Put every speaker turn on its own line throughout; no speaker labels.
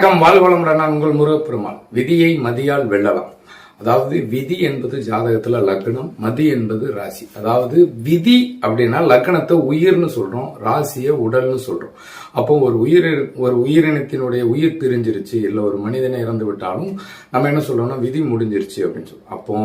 வணக்கம் வாழ்வளமுடன் நான் உங்கள் முருகப்பெருமாள். விதியை மதியால் வெல்லலாம். அதாவது விதி என்பது ஜாதகத்துல லக்னம் மதி என்பது ராசி. அதாவது விதி அப்படின்னா லக்னத்தை உயிர்னு சொல்றோம் ராசியை உடல்னு சொல்றோம். அப்போ ஒரு உயிர் ஒரு உயிரினத்தினுடைய உயிர் பிரிஞ்சிருச்சு இல்லை ஒரு மனிதனை இறந்து விட்டாலும் நம்ம என்ன சொல்றோம்னா விதி முடிஞ்சிருச்சு அப்படின்னு சொல்றோம். அப்போ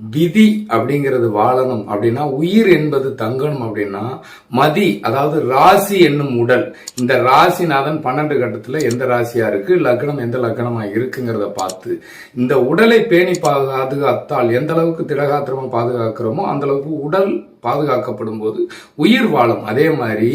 விதி அப்படிங்கிறது வாழணும் அப்படின்னா உயிர் என்பது தங்கணும் அப்படின்னா மதி அதாவது ராசி என்னும் உடல். இந்த ராசிநாதன் பன்னெண்டு கட்டத்தில் எந்த ராசியா இருக்கு லக்னம் எந்த லக்னமா இருக்குங்கிறத பார்த்து இந்த உடலை பேணி பாதுகாத்தால் எந்த அளவுக்கு திடகாத்திரமா பாதுகாக்கிறோமோ அந்த அளவுக்கு உடல் பாதுகாக்கப்படும் போது உயிர் வாழும். அதே மாதிரி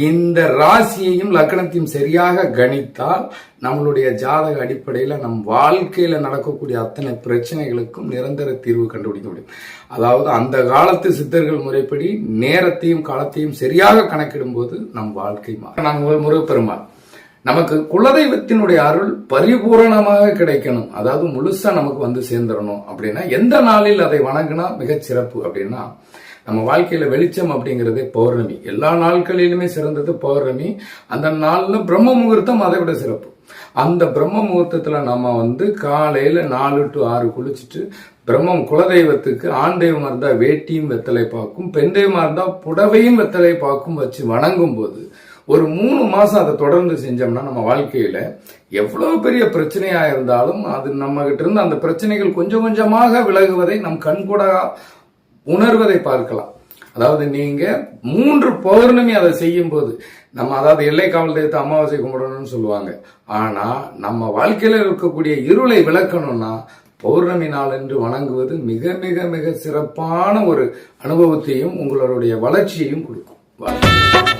இந்த ராசியையும் லக்னத்தையும் சரியாக கணித்தால் நம்மளுடைய ஜாதக அடிப்படையில் நம் வாழ்க்கையில் நடக்கக்கூடிய அத்தனை பிரச்சனைகளுக்கும் நிரந்தர தீர்வு கண்டுபிடிக்க முடியும். அதாவது அந்த காலத்து சித்தர்கள் முறைப்படி நேரத்தையும் காலத்தையும் சரியாக கணக்கிடும் போது நம் வாழ்க்கை மாறும். நான் உங்கள் முருகப்பெருமாள் நமக்கு குலதெய்வத்தினுடைய அருள் பரிபூரணமாக கிடைக்கணும். அதாவது முழுசா நமக்கு வந்து சேர்ந்துடணும் அப்படின்னா எந்த நாளில் அதை வணங்கினா மிகச் சிறப்பு அப்படின்னா நம்ம வாழ்க்கையில வெளிச்சம் அப்படிங்கிறதே பௌர்ணமி. எல்லா நாட்களிலுமே சிறந்தது பௌர்ணமி. அந்த நாளில் பிரம்ம முகூர்த்தம் அதை விட சிறப்பு. அந்த பிரம்ம முகூர்த்தத்துல நம்ம வந்து காலையில நாலு டு ஆறு குளிச்சுட்டு பிரம்மம் குலதெய்வத்துக்கு ஆண் தெய்வமா இருந்தா வேட்டியும் வெத்தலை பார்க்கும் பெண் தெய்வமா இருந்தா புடவையும் வெத்தலை பார்க்கும் வச்சு வணங்கும் போது ஒரு மூணு மாசம் அதை தொடர்ந்து செஞ்சோம்னா நம்ம வாழ்க்கையில எவ்வளவு பெரிய பிரச்சனையா இருந்தாலும் அது நம்மகிட்ட இருந்து அந்த பிரச்சனைகள் கொஞ்சம் கொஞ்சமாக விலகுவதை நம் கண்கூட உணர்வதை பார்க்கலாம். அதாவது நீங்க மூன்று பௌர்ணமி அதை செய்யும் போது நம்ம அதாவது எல்லை காவல் தெய்வத்தை அமாவாசை கும்பிடணும்னு சொல்லுவாங்க. ஆனா நம்ம வாழ்க்கையில இருக்கக்கூடிய இருளை விளக்கணும்னா பௌர்ணமி நாள் என்று வணங்குவது மிக மிக மிக சிறப்பான ஒரு அனுபவத்தையும் உங்களுடைய வளர்ச்சியையும் கொடுக்கும்.